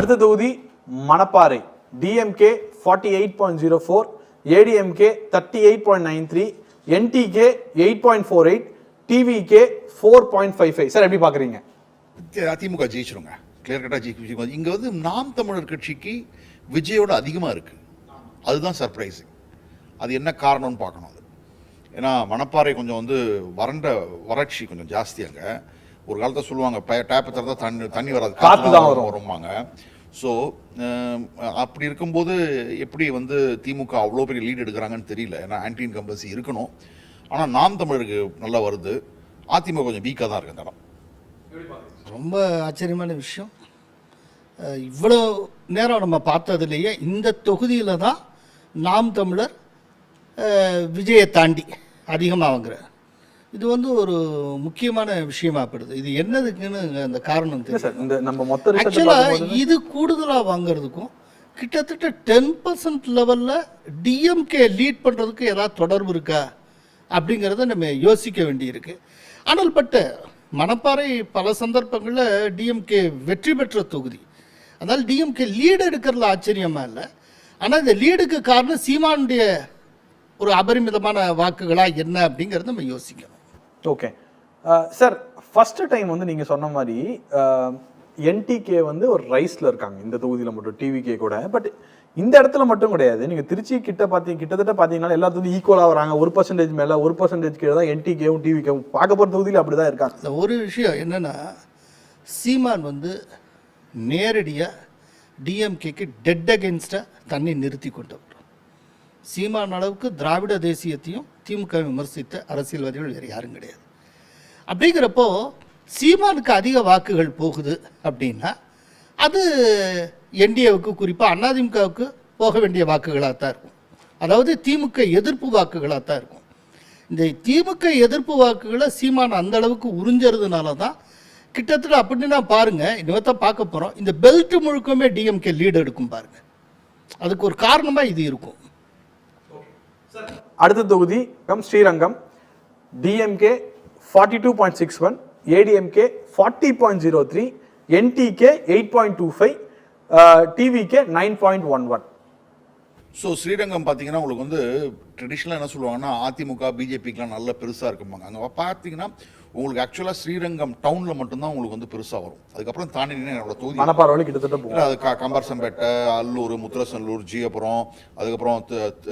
அடுத்த தொகுதி Manapparai. DMK forty eight point zero four ADMK thirty eight point nine three NTK eight point four eight TVK four point five five sir எப்படி பார்க்குறீங்க? AIADMK ஜெயிச்சிருங்க. Clear கட்டாக ஜெயிக்கும் இங்கே வந்து நாம் தமிழர் கட்சிக்கு விஜயோட அதிகமாக இருக்குது அதுதான் சர்ப்ரைசிங் அது என்ன காரணம்னு பார்க்கணும் அது. ஏன்னா மணப்பாறை கொஞ்சம் வந்து வறண்ட வறட்சி கொஞ்சம் ஜாஸ்தி அங்கே. ஒரு காலத்தில் சொல்லுவாங்க டேப்பை திறந்தா தண்ணி தண்ணி வராது. காத்து தான் வரும். வருவாங்க ஸோ அப்படி இருக்கும்போது எப்படி வந்து திமுக அவ்வளோ பெரிய லீட் எடுக்கிறாங்கன்னு தெரியல. ஏன்னா ஆன்டி இன்கம்பன்சி இருக்கணும். ஆனால் நாம் தமிழருக்கு நல்லா வருது. அதிமுக கொஞ்சம் வீக்காக தான் இருக்கு அந்த இடம். ரொம்ப ஆச்சரியமான விஷயம். இவ்வளோ நேரம் நம்ம பார்த்ததுலேயே இந்த தொகுதியில் தான் நாம் தமிழர் விஜயை தாண்டி அதிகமாக வாங்குற இது வந்து ஒரு முக்கியமான விஷயமாப்படுது இது என்னதுக்குன்னு அந்த காரணம் இந்த நம்ம மொத்த ஆக்சுவலாக இது கூடுதலாக வாங்குறதுக்கும் கிட்டத்தட்ட டென் பர்சன்ட் லெவலில் டிஎம்கே லீட் பண்ணுறதுக்கு ஏதாவது தொடர்பு இருக்கா அப்படிங்கிறத நம்ம யோசிக்க வேண்டியிருக்கு. ஆனால் பட்ட மணப்பாறை பல சந்தர்ப்பங்களில் டிஎம்கே வெற்றி பெற்ற தொகுதி. அதனால் டிஎம்கே லீடு எடுக்கிறதுல ஆச்சரியமா இல்லை. ஆனால் இந்த லீடுக்கு காரணம் சீமானுடைய ஒரு அபரிமிதமான வாக்குகளா என்ன அப்படிங்கிறத நம்ம யோசிக்கணும். ஓகே சார் ஃபஸ்ட்டு டைம் வந்து நீங்கள் சொன்ன மாதிரி uh, என்டிகே வந்து ஒரு ரைஸில் இருக்காங்க. இந்த தொகுதியில் மட்டும் டிவிகே கூட. பட் இந்த இடத்துல மட்டும் கிடையாது. நீங்கள் திருச்சி கிட்ட பார்த்தீங்க கிட்டத்தட்ட பார்த்தீங்கன்னா எல்லாத்துக்கும் ஈக்குவலாக வராங்க. ஒரு பர்சன்டேஜ் மேலே ஒரு பர்சன்டேஜ் கீழே தான் என்டிகேவும் டிவிகேவும் பார்க்க போற அப்படி அப்படிதான் இருக்காங்க. இந்த ஒரு விஷயம் என்னென்னா சீமான் வந்து நேரடியாக டிஎம்கேக்கு டெட் அகென்ஸ்டாக தண்ணி நிறுத்தி கொண்டோம் சீமான் அளவுக்கு திராவிட தேசியத்தையும் திமுக விமர்சித்த அரசியல்வாதிகள் வேறு யாரும் கிடையாது. அப்படிங்கிறப்போ சீமானுக்கு அதிக வாக்குகள் போகுது அப்படின்னா அது என்டிஏவுக்கு குறிப்பாக அதிமுகவுக்கு போக வேண்டிய வாக்குகளாக தான் இருக்கும். அதாவது திமுக எதிர்ப்பு வாக்குகளாக தான் இருக்கும். இந்த திமுக எதிர்ப்பு வாக்குகளை சீமான் அந்த அளவுக்கு உறிஞ்சறதுனால தான் கிட்டத்தட்ட அப்படின்னா பாருங்க இனிமேத்தான் பார்க்க போகிறோம் இந்த பெல்ட் முழுக்கமே டிஎம்கே லீடு எடுக்கும் பாருங்க. அதுக்கு ஒரு காரணமாக இது இருக்கும். அடுத்த தொகுதி come Srirangam. DMK forty two point six one ADMK forty point zero three NTK eight point two five TVK nine point one one so Srirangam பார்த்தீங்கன்னா உங்களுக்கு வந்து ட்ரெடிஷ்னலாக என்ன சொல்லுவாங்கன்னா அதிமுக பிஜேபிக்கெலாம் நல்ல பெருசாக இருக்குமாங்க அங்கே பார்த்தீங்கன்னா உங்களுக்கு ஆக்சுவலாக ஸ்ரீரங்கம் டவுனில் மட்டும்தான் உங்களுக்கு வந்து பெருசாக வரும். அதுக்கப்புறம் தாண்டி என்னோட தொகுதி மணப்பாறை கிட்டத்தட்ட அது க கம்பர்சம்பேட்டை அல்லூர் முத்துரசனல்லூர் ஜியபுரம் அதுக்கப்புறம்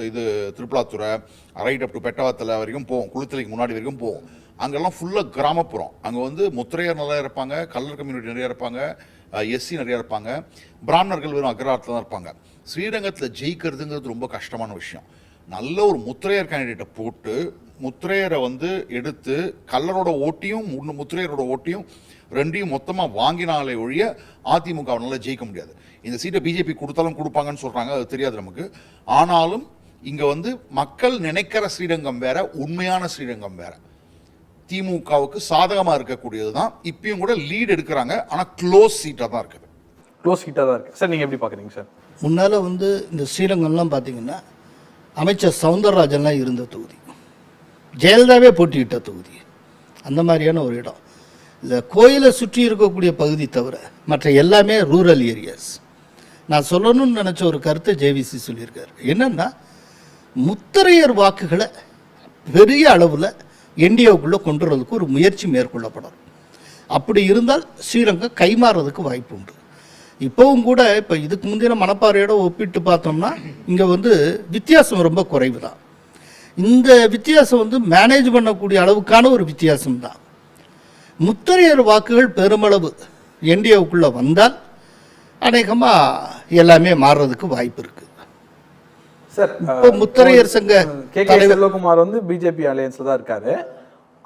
இது திருப்பலாத்துறை ரைட் அப் டு பெட்டவாத்தலை வரைக்கும் போகும். குளித்தலைக்கு முன்னாடி வரைக்கும் போகும். அங்கெல்லாம் ஃபுல்லாக கிராமப்புறம். அங்கே வந்து முத்திரையர் நிறைய இருப்பாங்க கல்லர் கம்யூனிட்டி நிறைய இருப்பாங்க எஸ்சி நிறைய இருப்பாங்க பிராமணர்கள் வெறும் அக்ரஹாரத்தில் தான் இருப்பாங்க. ஸ்ரீரங்கத்தில் ஜெயிக்கிறதுங்கிறது ரொம்ப கஷ்டமான விஷயம். நல்ல ஒரு முத்திரையர் கேண்டிடேட்டை போட்டு முத்திரையரை வந்து எடுத்து கல்லரோட ஓட்டியும் முன்னு- முத்திரையரோட ஓட்டியும் ரெண்டையும் மொத்தமாக வாங்கினாலே ஒழிய அதிமுகவினால ஜெயிக்க முடியாது. இந்த சீட்டை பிஜேபி கொடுத்தாலும் கொடுப்பாங்கன்னு சொல்கிறாங்க அது தெரியாது நமக்கு. ஆனாலும் இங்கே வந்து மக்கள் நினைக்கிற ஸ்ரீரங்கம் வேற உண்மையான ஸ்ரீரங்கம் வேற. திமுகவுக்கு சாதகமாக இருக்கக்கூடியது தான். இப்பயும் கூட லீட் எடுக்கிறாங்க ஆனால் க்ளோஸ் சீட்டாக தான் இருக்குது. க்ளோஸ் ஹீட்டாக தான் இருக்கு. சார் நீங்க எப்படி பார்க்குறீங்க சார்? முன்னால் வந்து இந்த ஸ்ரீரங்கம்லாம் பார்த்தீங்கன்னா அமைச்சர் சவுந்தரராஜன்லாம் இருந்த தொகுதி. ஜெயலலிதாவே போட்டியிட்ட தொகுதி. அந்த மாதிரியான ஒரு இடம். இந்த கோயிலை சுற்றி இருக்கக்கூடிய பகுதி தவிர மற்ற எல்லாமே ரூரல் ஏரியாஸ். நான் சொல்லணும்னு நினச்ச ஒரு கருத்தை ஜேவிசி சொல்லியிருக்காரு. என்னென்னா முத்திரையர் வாக்குகளை பெரிய அளவில் என்டிஓக்குள்ளே கொண்டு வரதுக்கு ஒரு முயற்சி மேற்கொள்ளப்படும். அப்படி இருந்தால் ஸ்ரீரங்கம் கைமாறதுக்கு வாய்ப்பு உண்டு. இப்போவும் கூட இப்போ இதுக்கு முந்தின மணப்பாறையோட ஒப்பிட்டு பார்த்தோம்னா இங்கே வந்து வித்தியாசம் ரொம்ப குறைவு தான் இந்த வித்தியாசம் வந்து மேனேஜ் பண்ணக்கூடிய அளவுக்கான ஒரு வித்தியாசம் தான் முத்திரையர் வாக்குகள் பெருமளவு என்டிஏவுக்குள்ளே வந்தால் அநேகமாக எல்லாமே மாறுறதுக்கு வாய்ப்பு இருக்குது சார் இப்போ முத்தரையர் சங்க கே. கே. செல்வகுமார் வந்து பிஜேபி அலையன்ஸ்ல தான் இருக்காரு.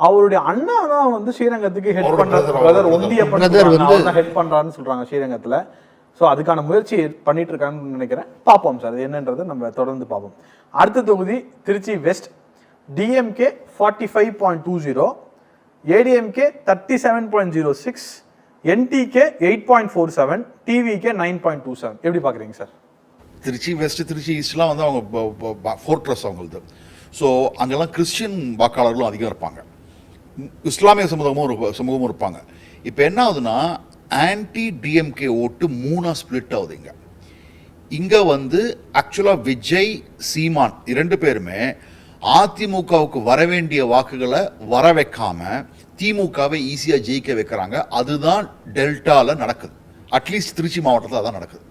அவருடைய அண்ணா தான் வந்து ஸ்ரீரங்கத்துக்கு ஹெல்ப் brother, பிரதர் ஒண்டிய brother. வந்து- ஹெல்ப் பண்றாருன்னு சொல்றாங்க ஸ்ரீரங்கத்துல. சோ அதுக்கான முயற்சி பண்ணிட்டு இருக்காங்கன்னு நினைக்கிறேன். பார்ப்போம் சார் என்னன்றதை நம்ம தொடர்ந்து பார்ப்போம். அடுத்த தொகுதி Trichy west. DMK forty five point two zero ADMK thirty seven point zero six NTK eight point four seven TVK nine point two seven எப்படி பார்க்குறீங்க சார்? திருச்சி வெஸ்ட் திருச்சி ஈஸ்ட்லாம் வந்து அவங்க ஃபோர்ட்ரஸ் அவங்களது. ஸோ அங்கெல்லாம் கிறிஸ்டின் வாக்காளர்களும் அதிகம் இருப்பாங்க. இஸ்லாமிய சமூகமும் ஒரு சமூகமும் இருப்பாங்க. இப்போ என்ன ஆகுதுன்னா ஆன்டி டிஎம்கே ஓட்டு மூணாக ஸ்பிளிட் ஆகுது இங்கே. இங்க வந்து ஆக்சுவலா விஜய் சீமான் இரண்டு பேருமே அதிமுகவுக்கு வர வேண்டிய வாக்குகளை வர வைக்காம திமுகவை ஈஸியா ஜெயிக்க வைக்கிறாங்க. அதுதான் டெல்டால நடக்குது. அட்லீஸ்ட் திருச்சி மாவட்டத்தில் அதான் நடக்குது.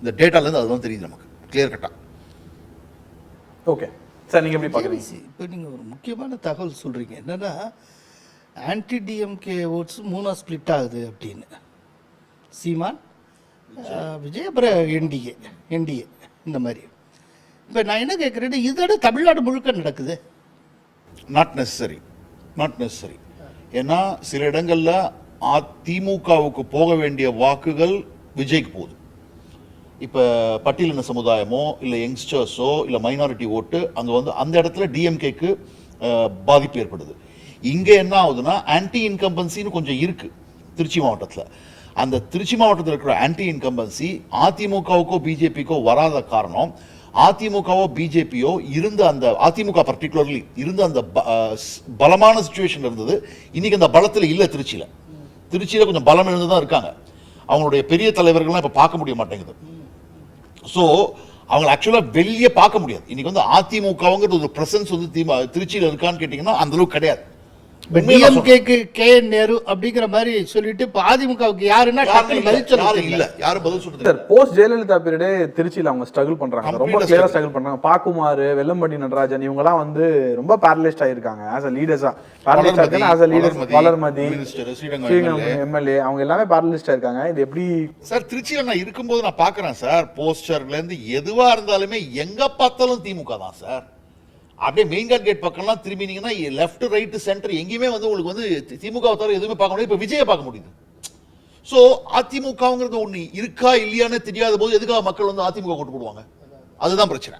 இந்த டேட்டால இருந்து அதுதான் தெரியுது நமக்கு. கிளியர் கட்டா ஓகே சார் நீங்க எப்படி பாக்குறீங்க இப்போ நீங்கள் ஒரு முக்கியமான தகவல் சொல்கிறீங்க என்னன்னா ஆன்டி டிஎம்கே ஓட்ஸ் மூணா ஸ்ப்ளிட் ஆகுது அப்படின்னு. சீமான் விஜய் அப்புறம் என்டிஏ என்டிஏ இந்த மாதிரி. இப்போ நான் என்ன கேட்குறேன் இதோட தமிழ்நாடு முழுக்க நடக்குது. நாட் நெசசரி நாட் நெசசரி ஏன்னா சில இடங்களில் அதிமுகவுக்கு போக வேண்டிய வாக்குகள் விஜய்க்கு போகுது இப்போ பட்டியலின சமுதாயமோ இல்லை யங்ஸ்டர்ஸோ இல்லை மைனாரிட்டி ஓட்டு அங்கே வந்து அந்த இடத்துல டிஎம்கேக்கு பாதிப்பு ஏற்படுது. இங்கே என்ன ஆகுதுன்னா ஆன்டி இன்கம்பன்சின்னு கொஞ்சம் இருக்குது திருச்சி மாவட்டத்தில். அந்த திருச்சி மாவட்டத்தில் இருக்கிற ஆன்டி இன்கம்பன்சி அதிமுகவுக்கோ பிஜேபிக்கோ வராத காரணம் அதிமுகவோ பிஜேபியோ இருந்த அந்த அதிமுக பர்டிகுலர்லி இருந்த அந்த பலமான சுச்சுவேஷன் இருந்தது. இன்னைக்கு அந்த பலத்தில் இல்லை திருச்சியில். திருச்சியில் கொஞ்சம் பலம் இழந்து தான் இருக்காங்க. அவங்களுடைய பெரிய தலைவர்கள்லாம் இப்போ பார்க்க முடிய மாட்டேங்குது. ஸோ அவங்களை ஆக்சுவலாக வெளியே பார்க்க முடியாது. இன்னைக்கு வந்து அதிமுகவுங்கிறது ஒரு பிரசன்ஸ் வந்து திருச்சியில் இருக்கான்னு கேட்டிங்கன்னா அந்தளவுக்கு கிடையாது. இப்போ. டிஎம்கேக்கு கே என் நேரு அப்படிங்கிற மாதிரி சொல்லிட்டு இப்போ அதிமுகவுக்கு யாருன்னா பதில். இல்ல. யாரும் பதில் சொல்றது சார் போஸ்ட் ஜெயலலிதா பீரியடே திருச்சியில அவங்க ஸ்ட்ரகிள் பண்றாங்க. ரொம்ப கிளியரா struggle. ஸ்ட்ரகிள் பண்றாங்க. பாக்குமாறு வெல்லம்பட்டி நடராஜன் இவங்கலாம் வந்து ரொம்ப பேரலைஸ்ட் ஆயிருக்காங்க. As a லீடர்ஸா paralysed Valarmathi, as a leaders Valarmathi. MLA அவங்க எல்லாமே பேரலிஸ்டா இருக்காங்க. இது எப்படி சார் திருச்சியில் நான் இருக்கும்போது நான் பார்க்குறேன் சார் போஸ்டர்ல இருந்து எதுவா இருந்தாலுமே எங்க பார்த்தாலும் திமுக தான் சார் அப்படியே மெயின் கார்ட் கேட் பக்கம்லாம் திரும்பினீங்கன்னா லெஃப்ட் ரைட் சென்டர் எங்கேயுமே வந்து உங்களுக்கு வந்து திமுக தவிர எதுவுமே பார்க்க முடியாது. இப்போ விஜயை பார்க்க முடியுது. ஸோ அதிமுகங்கிறது ஒன்று இருக்கா இல்லையான்னு தெரியாத போது எதுக்காக மக்கள் வந்து அதிமுக கொண்டு போடுவாங்க? அதுதான் பிரச்சனை.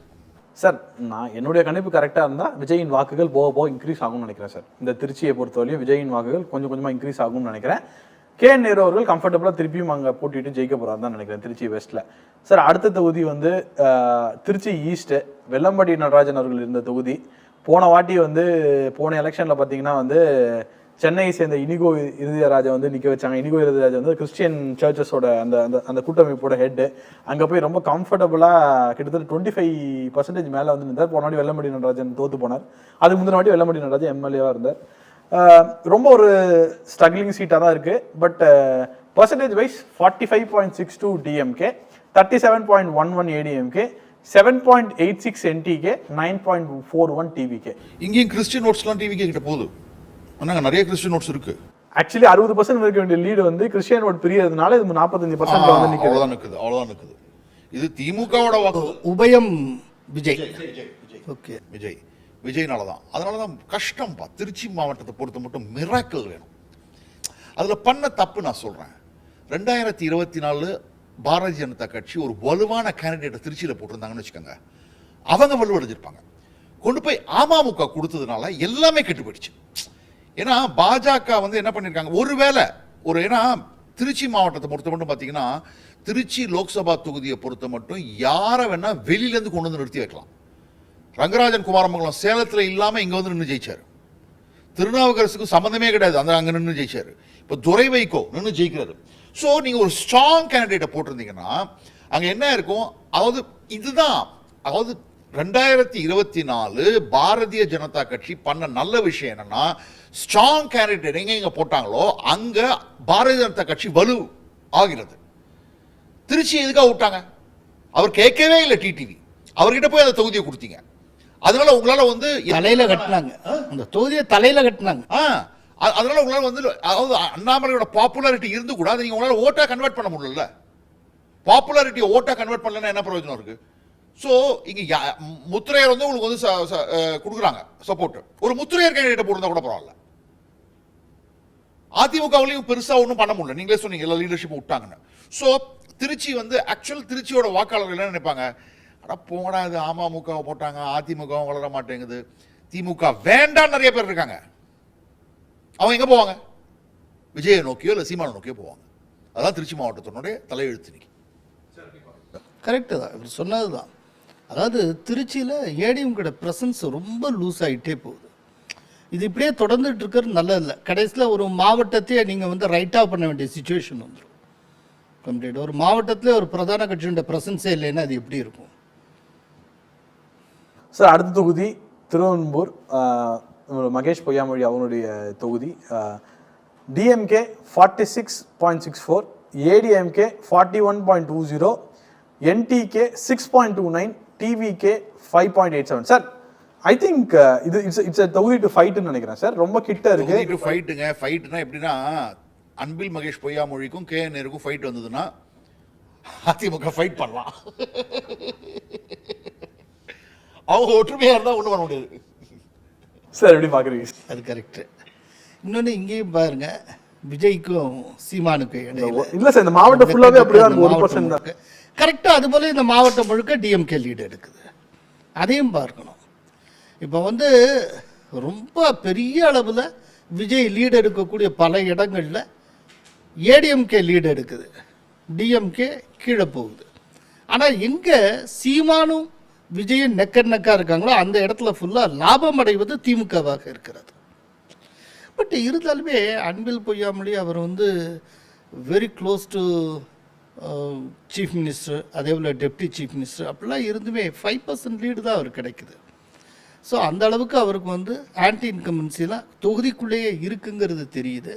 சார் நான் என்னுடைய கணிப்பு கரெக்டாக இருந்தால் விஜயின் வாக்குகள் போக போக இன்க்ரீஸ் ஆகும்னு நினைக்கிறேன் சார். இந்த திருச்சியை பொறுத்தவரையும் விஜயின் வாக்குகள் கொஞ்சம் கொஞ்சமாக இன்க்ரீஸ் ஆகும்னு நினைக்கிறேன். கே என் நேரு அவர்கள் திருப்பியும் அங்கே போட்டிட்டு ஜெயிக்க போறாரு தான் நினைக்கிறேன் திருச்சி வெஸ்ட்டில் சார் அடுத்த தொகுதி வந்து திருச்சி ஈஸ்ட்டு வெள்ளம்பட்டி நடராஜன் அவர்கள் இருந்த தொகுதி. போன வாட்டி வந்து போன எலெக்ஷனில் பார்த்தீங்கன்னா வந்து சென்னையை சேர்ந்த இனிகோ இருதயராஜை வந்து நிற்க வச்சாங்க. இனிகோ இறுதியராஜா வந்து கிறிஸ்டியன் சர்ச்சஸோட அந்த அந்த அந்த கூட்டமைப்போட ஹெட்டு அங்கே போய் ரொம்ப கம்ஃபர்டபுளாக கிட்டத்தட்ட டுவெண்ட்டி ஃபைவ் பர்சன்டேஜ் மேலே வந்து இருந்தார் போன வாட்டி வெள்ளம்பட்டி நடராஜன் தோத்து போனார். அதுக்கு முந்தின வாட்டி வெள்ளம்பட்டி நடராஜன் எம்எல்ஏவாக இருந்தார். ரொம்ப ஒரு ஸ்ட்ரகிளிங் சீட்டாக தான் இருக்கு. But percentage wise forty five point six two DMK thirty seven point one one ADMK seven point eight six NTK nine point four one TVK இங்கேயும் கிறிஸ்டியன் நோட்ஸ்லாம் டிவி கிட்ட போகுது. ஆனாங்க நிறைய கிறிஸ்டியன் நோட்ஸ் இருக்கு. ஆக்சுவலி அறுபது பர்சன்ட் இருக்க வேண்டிய லீடு வந்து கிறிஸ்டியன் ஓட் பிரியறதுனால இது நாற்பத்தஞ்சு பர்சன்ட் வந்து நிற்குது நிற்குது அவ்வளோதான் நிற்குது இது திமுகவோட உபயம் விஜய். ஓகே. விஜய். விஜய்னால தான் அதனால தான் கஷ்டம்ப்பா திருச்சி மாவட்டத்தை பொறுத்த மட்டும் மிராக்கள் வேணும். அதில் பண்ண தப்பு நான் சொல்கிறேன் ரெண்டாயிரத்தி இருபத்தி நாலு பாரதிய ஜனதா கட்சி ஒரு வலுவான கேண்டிடேட்டை திருச்சியில் போட்டிருந்தாங்கன்னு வச்சுக்கோங்க. அவங்க வலுவடைஞ்சிருப்பாங்க. கொண்டு போய் அமமுக கொடுத்ததுனால எல்லாமே கெட்டு போயிடுச்சு. ஏன்னா பாஜக வந்து என்ன பண்ணியிருக்காங்க ஒருவேளை ஒரு ஏன்னா திருச்சி மாவட்டத்தை பொறுத்த மட்டும் பார்த்தீங்கன்னா திருச்சி லோக்சபா தொகுதியை பொறுத்த மட்டும் யாரை வேணால் வெளியிலேருந்து கொண்டு வந்து நிறுத்தி வைக்கலாம். ரங்கராஜன் குமாரமங்கலம் சேலத்தில் இல்லாமல் இங்கே வந்து நின்று ஜெயிச்சார். திருநாவுக்கரசுக்கு சம்பந்தமே கிடையாது. அந்த அங்கே நின்று ஜெயிச்சார். இப்போ துரை வைகோ நின்று ஜெயிக்கிறாரு. ஸோ நீங்கள் ஒரு ஸ்ட்ராங் கேண்டிடேட்டை போட்டிருந்தீங்கன்னா அங்கே என்ன இருக்கும்? அதாவது இதுதான். அதாவது ரெண்டாயிரத்தி இருபத்தி நாலு பாரதிய ஜனதா கட்சி பண்ண நல்ல விஷயம் என்னன்னா ஸ்ட்ராங் கேண்டிடேட் எங்கே இங்கே போட்டாங்களோ அங்கே பாரதிய ஜனதா கட்சி வலு ஆகிறது. திருச்சி எதுக்காக விட்டாங்க? அவர் கேட்கவே இல்லை டிடிவி அவர்கிட்ட போய் அந்த தொகுதியை கொடுத்தீங்க. அதனால உங்களால வந்து தலையில கட்டினாங்க. அந்த தொகுதியை தலையில கட்டினாங்க. அதனால உங்களால வந்து அதாவது அண்ணாமலையோட பாப்புலாரிட்டி இருந்து கூட அதை நீங்க உங்களால ஓட்டா கன்வெர்ட் பண்ண முடியல பாப்புலாரிட்டியை ஓட்டா கன்வெர்ட் பண்ணலன்னா என்ன பிரயோஜனம் இருக்கு? சோ இங்க முத்திரையர் வந்து உங்களுக்கு வந்து கொடுக்குறாங்க சப்போர்ட் ஒரு முத்திரையர் கேண்டிடேட் போட்டிருந்தா கூட பரவாயில்ல. அதிமுகவிலையும் பெருசா ஒன்றும் பண்ண முடியல. நீங்களே சொன்னீங்க எல்லா லீடர்ஷிப் விட்டாங்கன்னு. ஸோ திருச்சி வந்து ஆக்சுவல் திருச்சியோட வாக்காளர்கள் என்ன நினைப்பாங்க? ஆனால் போங்கடா இது அமமுகவை போட்டாங்க அதிமுகவும் வளர மாட்டேங்குது. திமுக வேண்டாம் நிறைய பேர் இருக்காங்க. அவங்க எங்கே போவாங்க? விஜயை நோக்கியோ இல்லை சீமான நோக்கியோ போவாங்க. அதான் திருச்சி மாவட்டத்தினுடைய தலையெழுத்து இன்னைக்கு. கரெக்டு தான். இப்படி சொன்னது தான். அதாவது திருச்சியில் ஏடிஎம்கோட ப்ரெசன்ஸ் ரொம்ப லூஸ் ஆகிட்டே போகுது. இது இப்படியே தொடர்ந்துட்டு இருக்கிறது நல்லதில்ல. கடைசியில் ஒரு மாவட்டத்தையே நீங்கள் வந்து ரைட்டாக பண்ண வேண்டிய சுச்சுவேஷன் வந்துடும் கம்ப்ளீட் ஒரு மாவட்டத்தில் ஒரு பிரதான கட்சியோட பிரசன்ஸே இல்லைன்னா அது எப்படி இருக்கும்? சார் அடுத்த தொகுதி திருவெம்பூர் மகேஷ் பொய்யாமொழி அவங்களுடைய தொகுதி. DMK forty six point six four ADMK forty one point two zero NTK six point two nine TVK five point eight seven sir I think இது இட்ஸ் இட்ஸ் தொகுதி டு ஃபைட்டுன்னு நினைக்கிறேன் சார் ரொம்ப கிட்ட இருக்கு. ஃபைட்டுங்க ஃபைட்னா எப்படின்னா அன்பில் மகேஷ் பொய்யாமொழிக்கும் கே நேருக்கும் ஃபைட் வந்ததுன்னா அதிமுக ஃபைட் பண்ணலாம். அவங்க ஒற்றுமையா இருந்தா ஒண்ணும் பண்ண முடியாது. சார் எப்படி பார்க்குறீங்க அது கரெக்டு இன்னொன்று இங்கேயும் பாருங்க விஜய்க்கும் சீமானுக்கும் இடையில. இல்ல சார் இந்த மாவட்டம் ஃபுல்லாவே அப்படிதான் ஒரு பர்சன்ட் தான். கரெக்டாக அதுபோல இந்த மாவட்டம் முழுக்க டிஎம்கே லீடு எடுக்குது. அதையும் பார்க்கணும். இப்போ வந்து ரொம்ப பெரிய அளவில் விஜய் லீடு எடுக்கக்கூடிய பல இடங்களில் ஏடிஎம்கே லீடு எடுக்குது. டிஎம்கே கீழே போகுது. ஆனால் எங்கே சீமானும் விஜயன் நெக்கர் நெக்கா இருக்காங்களோ அந்த இடத்துல ஃபுல்லாக லாபம் அடைவது திமுகவாக இருக்கிறது. பட் இருந்தாலுமே அன்பில் பொய்யாமொழி அவர் வந்து very close to chief minister அதே போல் டெப்டி சீஃப் மினிஸ்டர் அப்படிலாம் இருந்துமே ஃபைவ் பர்சன்ட் லீடு தான் அவர் கிடைக்குது. ஸோ அந்த அளவுக்கு அவருக்கு வந்து ஆன்டி இன்கம்பன்சிலாம் தொகுதிக்குள்ளேயே இருக்குங்கிறது தெரியுது.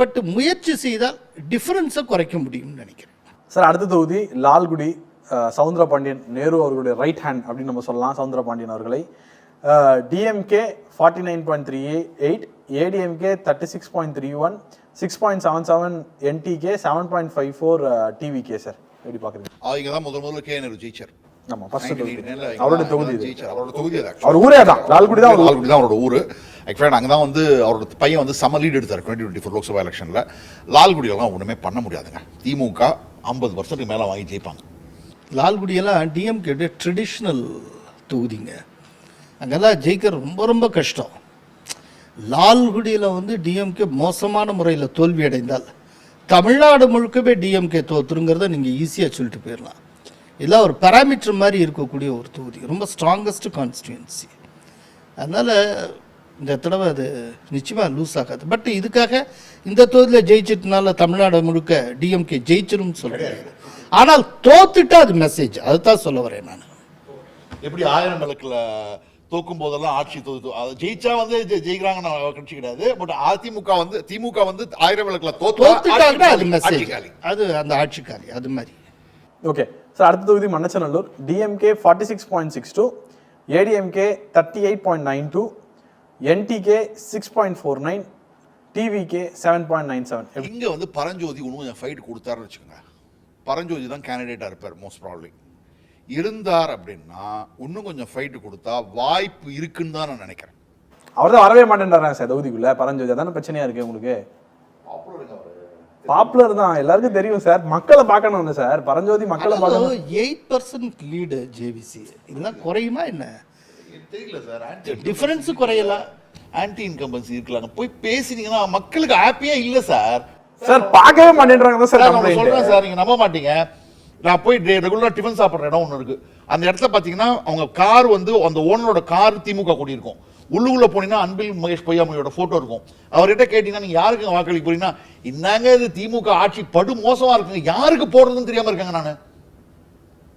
பட் முயற்சி செய்தால் டிஃப்ரென்ஸை குறைக்க முடியும்னு நினைக்கிறேன். சார் அடுத்த தொகுதி லால்குடி சவுந்தர பாண்டியன் நேரு அவர்களுடைய ரைட் ஹேண்ட் அப்படின்னு நம்ம சொல்லலாம் சவுந்தர பாண்டியன் அவர்களை DMK forty nine point three eight ADMK thirty six point three one six point seven seven NTK seven point five four TVK sir எப்படி பார்க்குறீங்க அவங்க தான் முதல் முதல்ல கே நேரு ஜெயிச்சார் ஆமா ஃபர்ஸ்ட் தொகுதி 99 ல அவருடைய இங்க தொகுதி அவரோட தொகுதி. அவர் ஊரே தான் லால்குடி தான். லால்குடி தான் அவரோட ஊர் ஆக்சுவலாக அங்கே தான் வந்து அவரோட பையன் வந்து சம லீடு எடுத்தார் டுவெண்ட்டி டுவெண்ட்டி ஃபோர் லோக்சபா எலெக்ஷனில் லால்குடியெல்லாம் ஒன்றுமே பண்ண முடியாதுங்க திமுக ஐம்பது பர்சன்ட்டுக்கு மேலே வாங்கி ஜெயிப்பாங்க லால்குடியெல்லாம் டிஎம்கேடைய ட்ரெடிஷ்னல் தொகுதிங்க. அங்கே தான் ஜெயிக்க ரொம்ப ரொம்ப கஷ்டம். லால்குடியில் வந்து டிஎம்கே மோசமான முறையில் தோல்வி அடைந்தால் தமிழ்நாடு முழுக்கவே டிஎம்கே தோத்துருங்கிறத நீங்கள் ஈஸியாக சொல்லிட்டு போயிடலாம் இதெல்லாம் ஒரு பேராமீட்டர் மாதிரி இருக்கக்கூடிய ஒரு தொகுதி. ரொம்ப ஸ்ட்ராங்கஸ்ட் கான்ஸ்டியூன்சி அதனால் இந்த தடவை அது நிச்சயமாக லூஸ் ஆகாது. பட் இதுக்காக இந்த தொகுதியில் ஜெயிச்சிட்டனால தமிழ்நாடு முழுக்க டிஎம்கே ஜெயிச்சிரும்னு சொல்கிறேன் ஆனால் தோத்துட்டா அது மெசேஜ் அதுதான் சொல்ல வரேன் நான். எப்படி ஆயிரம் விளக்குல தோக்கும் போதெல்லாம் ஆட்சி தோத்து அது ஜெயிச்சா வந்து ஜெயிக்கிறாங்கன்னு நான் கட்சி கிடையாது பட் அதிமுக வந்து திமுக வந்து ஆயிரம் விளக்குல தோத்து தோத்துட்டாங்கன்னா அது மெசேஜ் அது அந்த ஆட்சி காலி அது மாதிரி. ஓகே சார் அடுத்த தொகுதி Manachanallur DMK forty six point six two ADMK thirty eight point nine two NTK six point four nine TVK seven point nine seven இங்க வந்து பரஞ்சோதி இன்னும் கொஞ்சம் ஃபைட் கொடுத்தாருன்னு வச்சுக்கோங்க. பரஞ்சோதி தான் கேண்டிடேட்டா இருப்பார் மோஸ்ட் ப்ராப்ளி இருந்தார் அப்படின்னா இன்னும் கொஞ்சம் ஃபைட் கொடுத்தா வாய்ப்பு இருக்குன்னு தான் நான் நினைக்கிறேன். அவர் தான் வரவே மாட்டேன்றாங்க சார் தொகுதிக்குள்ள. பரஞ்சோதி அதான பிரச்சனையா இருக்கு உங்களுக்கு? பாப்புலர் தான். எல்லாருக்கும் தெரியும் சார். மக்களை பார்க்கணும் சார். பரஞ்சோதி மக்களை பார்க்கணும். எயிட் பர்சன்ட் லீடு ஜேவிசி இதெல்லாம் குறையுமா என்ன? தெரியல சார். டிஃபரன்ஸ் குறையலாம் ஆன்டி இன்கம்பன்சி இருக்கலாங்க போய் பேசினீங்கன்னா மக்களுக்கு ஹாப்பியா இல்ல சார். சார் பார்க்கவே மாட்டேன்றாங்க சார் நான். சொல்றேன் சார் நீங்க நம்ப மாட்டீங்க. நான் போய் ரெகுலரா டிஃபன் சாப்பிடுற இடம் ஒன்று இருக்கு. அந்த இடத்துல பாத்தீங்கன்னா அவங்க கார் வந்து அந்த ஓனரோட கார் திமுக கூடி இருக்கும் உள்ளுக்குள்ள போனீங்கன்னா அன்பில் மகேஷ் பொய்யாமொழியோட போட்டோ இருக்கும். அவர்கிட்ட கேட்டீங்கன்னா நீங்க யாருக்கு வாக்களிக்க போறீங்கன்னா என்னங்க இது திமுக ஆட்சி படு மோசமா இருக்குங்க. யாருக்கு போடுறதுன்னு தெரியாம இருக்காங்க நானு?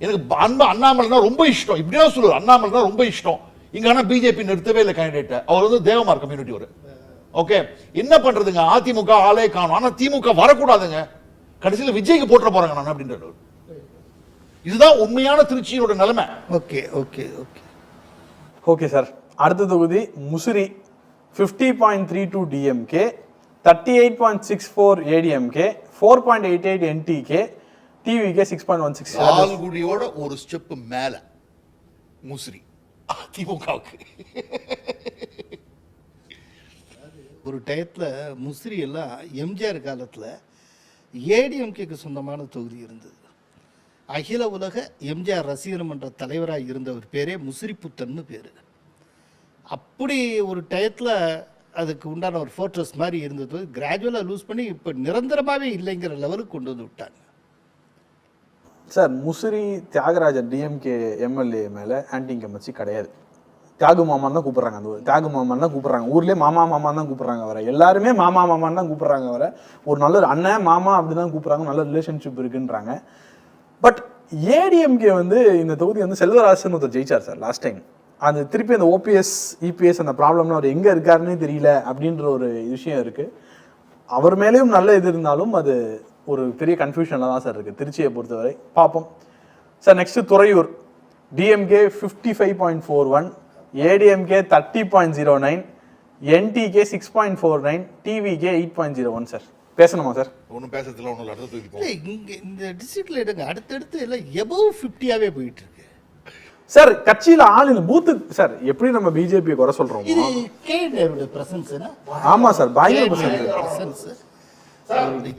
எனக்கு அன்பு அண்ணாமலை ரொம்ப இஷ்டம். இப்படியே சொல்லுவார். அண்ணாமலை தான் ரொம்ப இஷ்டம். இங்க ஆனா பிஜேபி நிறுத்தவே இல்லை கேண்டிடேட் அவர் வந்து தேவமார் கம்யூனிட்டி ஒரு ஓகே என்ன பண்றதுங்க? அதிமுக ஆளே காணும். ஆனா திமுக வரக்கூடாதுங்க. கடைசியில் விஜய்க்கு போட்டுற போறாங்க நான் அப்படின்றாரு அவரு. இதுதான் உண்மையான திருச்சியோட நிலைமை. Okay okay okay okay sir அடுத்த தொகுதி Musiri fifty point three two DMK thirty eight point six four ADMK four point eight eight NTK TVK six point one six லால்குடியோட ஒரு ஸ்டெப் மேல. முசிறி. திமுகவுக்கு ஒரு டயத்தில் முசிறி எல்லாம் எம்ஜிஆர் காலத்தில் ஏடிஎம்கேக்கு சொந்தமான தொகுதி இருந்தது. அகில உலக எம்ஜிஆர் ரசிகர் மன்ற தலைவராக இருந்தவர் பேரே முசிறி புத்தன்னு பேர். அப்படி ஒரு டயத்தில் அதுக்கு உண்டான ஒரு ஃபோர்ட்ரஸ் மாதிரி இருந்தது. கிராஜுவலாக லூஸ் பண்ணி இப்போ நிரந்தரமாகவே இல்லைங்கிற லெவலுக்கு கொண்டு வந்து விட்டாங்க. Sir Musiri Thiyagarajan DMK MLA மேலே ஆன்டி இன்கம்பன்சி கிடையாது. தியாகு மாமான் தான் கூப்பிட்றாங்க. அந்த ஊர் தியாகு மாமான் தான் கூப்பிட்றாங்க. ஊர்லேயே மாமா மாமான் தான் கூப்பிட்றாங்க அவரை. எல்லாருமே மாமா மாமான் தான் கூப்பிட்றாங்க அவரை. ஒரு நல்ல அண்ணன் மாமா அப்படி தான் கூப்பிட்றாங்க. நல்ல ரிலேஷன்ஷிப் இருக்குன்றாங்க. பட் ஏடிஎம்கே வந்து இந்த தொகுதி வந்து செல்வராசன் ஒருத்தர் ஜெயிச்சார் சார் லாஸ்ட் டைம் அது திருப்பி அந்த ஓபிஎஸ் இபிஎஸ் அந்த ப்ராப்ளம்லாம் அவர் எங்கே இருக்காருன்னே தெரியல அப்படின்ற ஒரு விஷயம் இருக்குது அவர் மேலேயும் நல்ல இது இருந்தாலும் அது ஒரு பெரிய கன்ஃபியூஷனில் தான் சார் இருக்குது திருச்சியை பொறுத்தவரை. பார்ப்போம். Sir next Thuraiyur. DMK fifty five point four one ADMK thirty point zero nine NTK six point four nine TVK eight point zero one sir பேசணுமா சார் ஒன்றும் பேசுறதுல ஒன்றும் அடுத்த தூக்கி இங்கே இந்த டிஸ்ட்ரிக்டில் எடுங்க. அடுத்தடுத்து எல்லாம் எபவ் ஃபிஃப்டியாகவே போயிட்டு இருக்கு சார் கட்சியில் ஆள் இல்லை. பூத்து சார் எப்படி நம்ம பிஜேபியை குறை சொல்றோமோ? இது கே நேருடைய பிரசன்ஸ் என்ன? ஆமா சார் பயங்கர. பிரசன்ஸ்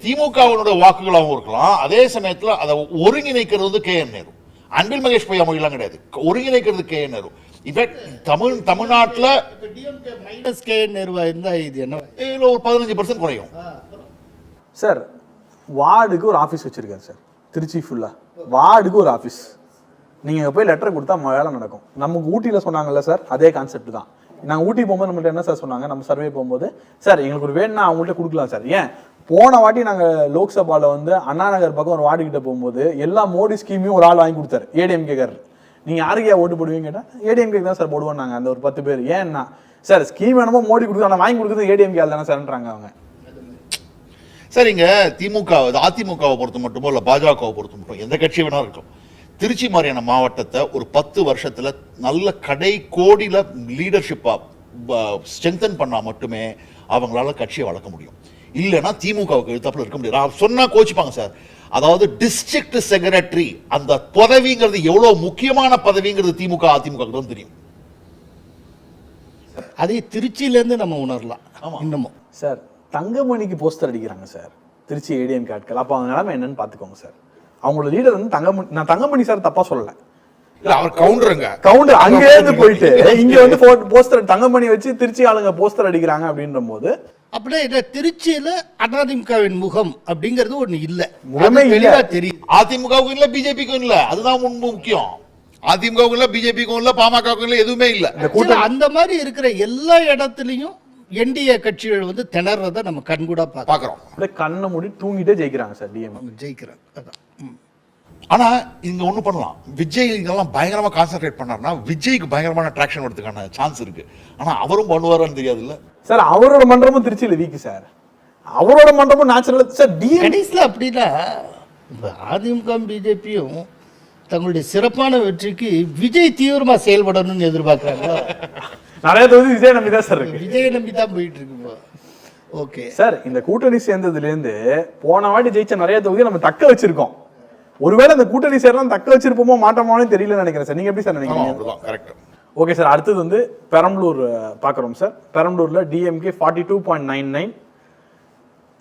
திமுகவினுடைய வாக்குகளாகவும் இருக்கலாம். அதே சமயத்துல அதை ஒருங்கிணைக்கிறது வந்து கே என் நேரு அன்பில் மகேஷ் பொய்யாமொழிலாம் கிடையாது. ஒருங்கிணைக்கிறது K N Nehru in fact Tamil தமிழ்நாட்டுல மைனஸ் கே இருந்தால் இது என்ன? இதுல ஒரு பதினஞ்சு பர்சன்ட் குறையும். சார் வார்டுக்கு ஒரு ஆஃபீஸ் வச்சிருக்காரு சார். திருச்சி ஃபுல்லா வார்டுக்கு ஒரு ஆஃபீஸ் நீங்க அங்க போய் லெட்டர் கொடுத்தா வேலை நடக்கும். நமக்கு ஊட்டியில சொன்னாங்கல்ல சார் அதே கான்செப்ட் தான். நாங்க ஊட்டி போகும்போது நம்மள்ட்ட என்ன சார் சொன்னாங்க? நம்ம சர்வே போகும்போது சார் எங்களுக்கு ஒரு வேணும்னா அவங்கள்ட்ட கொடுக்கலாம் சார். ஏன்? போன வாட்டி நாங்க லோக்சபால வந்து அண்ணா நகர் பக்கம் ஒரு வார்டு கிட்ட போகும்போது எல்லா மோடி ஸ்கீமையும் ஒரு ஆள் வாங்கி கொடுத்தாரு ஏடிஎம் நீங்கள் யாருக்கே ஓட்டு போடுவீங்க கேட்டா தான் சார் போடுவோம் அந்த ஒரு பத்து பேர். ஏன்னா சார் ஸ்கீம் வேணுமோ மோடி கொடுத்து ஆனால் வாங்கி கொடுக்குறது ஏடிஎம் தானே சார்ன்றாங்க அவங்க. சரிங்க திமுக அதிமுகவை பொறுத்த மட்டுமோ இல்லை பாஜகவை பொறுத்த மட்டும் எந்த கட்சி வேணா இருக்கும். திருச்சி மாதிரியான மாவட்டத்தை ஒரு பத்து வருஷத்தில் நல்ல கடை கோடியில் லீடர்ஷிப்பாக ஸ்ட்ரென்தன் பண்ணால் மட்டுமே அவங்களால கட்சியை வளர்க்க முடியும். இல்லைன்னா திமுகவுக்கு எழுத்தாப்புல இருக்க முடியாது. சொன்னால் கோச்சிப்பாங்க சார் அதாவது டிஸ்ட்ரிக்ட் செக்ரட்டரி அந்த பதவிங்கிறது எவ்வளவு முக்கியமான பதவிங்கிறது திமுக அதிமுக தெரியும். அதே திருச்சியிலேருந்து நம்ம உணரலாம் இன்னமும். சார் தங்கமணிக்கு போஸ்டர் அடிக்கிறாங்க சார். திருச்சி ஏடிஎம் ஆட்கள். அப்போ அவங்க நிலைமை என்னன்னு பார்த்துக்கோங்க சார். அவங்களோட லீடர் வந்து தங்கமணி நான் தங்கமணி சார் தப்பா சொல்லல. அவர் கவுண்டருங்க கவுண்டர் அங்கே இருந்து போயிட்டு இங்க வந்து போஸ்டர் தங்கமணி வச்சு திருச்சி ஆளுங்க போஸ்டர் அடிக்கிறாங்க அப்படின்ற போது அப்படியே இந்த திருச்சியில அதிமுகவின் முகம் அப்படிங்கிறது ஒண்ணு இல்ல. முகமே இல்ல. தெளிவா தெரியும் அதிமுகவுக்கும் இல்ல பிஜேபிக்கும் இல்ல. அதுதான் உண்மை முக்கியம். அதிமுகவுக்கும் இல்ல பிஜேபிக்கும் இல்ல பாமகவுக்கும் இல்ல எதுவுமே இல்ல. அந்த மாதிரி இருக்கிற எல்லா இடத்துலயும் என்டிஏ கட்சிகள் வந்து திணறத நம்ம கண்கூடா பாக்குறோம் கண்ணை மூடி தூங்கிட்டே ஜெயிக்கிறாங்க சார் டிஎம் ஜெயிக்கிறாங்க அதான். ம். ஆனா இங்க ஒண்ணு பண்ணலாம். விஜய் இதெல்லாம் பயங்கரமா கான்சென்ட்ரேட் பண்ணாருன்னா விஜய்க்கு பயங்கரமான ட்ராக்ஷன் வரதுக்கான சான்ஸ் இருக்கு. ஆனா அவரும் பண்ணுவாரான்னு தெரியாதுல்ல? சார் அவரோட மன்றமும் திருச்சியில வீக்கு சார் அவரோட மன்றமும் நேச்சுரல் சார் டிஎம் கடைசியில் அப்படின்னா அதிமுக பிஜேபியும் தங்களுடைய சிறப்பான வெற்றிக்கு விஜய் தீவிரமா செயல்படணும்னு எதிர்பார்க்கறாங்க. நிறைய தொகுதி விஜய் நம்பி தான் சார் இருக்கு. விஜயை நம்பி தான் போயிட்டு இருக்கு ஓகே சார் இந்த கூட்டணி சேர்ந்ததுல இருந்து போன வாட்டி ஜெயிச்ச நிறைய தொகுதி நம்ம தக்க வச்சிருக்கோம். ஒருவேளை இந்த கூட்டணி சேரலாம் தக்க வச்சிருப்போமோ மாட்டோமோனு தெரியல நினைக்கிறேன் சார். நீங்க எப்படி சார் நினைக்கிறீங்க? கரெக்ட் ஓகே சார் அடுத்தது வந்து பெரம்பலூர் பார்க்குறோம் சார். பெரம்பலூரில் DMK forty two point nine nine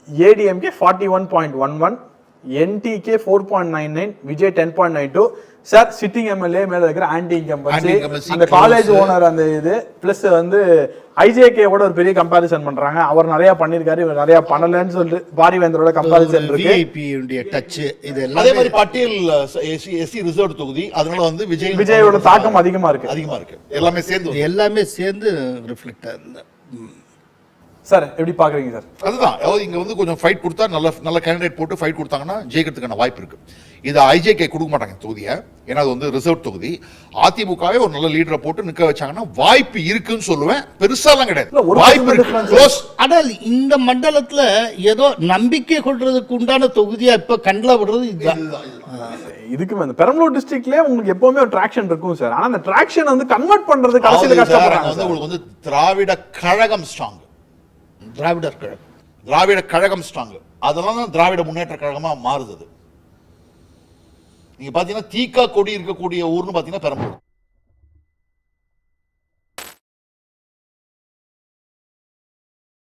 ADMK forty one point one one NTK four point nine nine Vijay ten point nine two sir sitting MLA மேல இருக்கிற anti incumbency Anti-incumbency அந்த college. Owner அந்த இது plus வந்து IJK கூட ஒரு பெரிய comparison பண்றாங்க அவர் நிறைய பண்ணிருக்காரு இவர் நிறைய பண்ணலன்னு சொல்லிட்டு பாரிவேந்தரோட கம்பாரிசன் இருக்கு டச் இது அதே மாதிரி பட்டியல் எஸ்சி எஸ்சி ரிசர்வ் தொகுதி அதனால வந்து விஜய் விஜயோட தாக்கம் அதிகமா இருக்கு அதிகமா இருக்கு எல்லாமே சேர்ந்து. எல்லாமே சேர்ந்து ரிஃப்ளெக்ட். சார் எப்படி பாக்குறீங்க சார்? அதுதான். அதாவது இங்க வந்து கொஞ்சம் ஃபைட் கொடுத்தா நல்ல நல்ல கேண்டிடேட் போட்டு ஃபைட் கொடுத்தாங்கன்னா ஜெயிக்கிறதுக்கான வாய்ப்பு இருக்கு. இது ஐஜேகே கொடுக்க மாட்டாங்க தொகுதியை. ஏன்னா அது வந்து ரிசர்வ் தொகுதி. அதிமுகவே ஒரு நல்ல லீடரை போட்டு நிக்க வச்சாங்கன்னா வாய்ப்பு இருக்குன்னு சொல்லுவேன். பெருசாலாம் இல்ல, கிடையாது ஒரு வாய்ப்பு இருக்கு. ஆனால் இந்த மண்டலத்துல ஏதோ நம்பிக்கை கொள்றதுக்கு உண்டான தொகுதியா இப்ப கண்ணில் விடுறது இதுதான். இதுக்கு அந்த பெரம்பலூர் டிஸ்ட்ரிக்ட்லயே உங்களுக்கு எப்பவுமே ஒரு ட்ராக்ஷன் இருக்கும் சார். ஆனா அந்த ட்ராக்ஷன் வந்து கன்வெர்ட் சார், அங்க கஷ்டப்படுறாங்க. உங்களுக்கு வந்து திராவிட கழகம் ஸ்ட்ராங் திராவிடர் கழகம். திராவிட கழகம் ஸ்ட்ராங்கு அதெல்லாம் தான் திராவிட முன்னேற்ற கழகமா மாறுது நீங்கள் நீங்க பாத்தீங்கன்னா தீக்கா கொடி இருக்கக்கூடிய ஊர்னு பாத்தீங்கன்னா பெரம்பலூர்.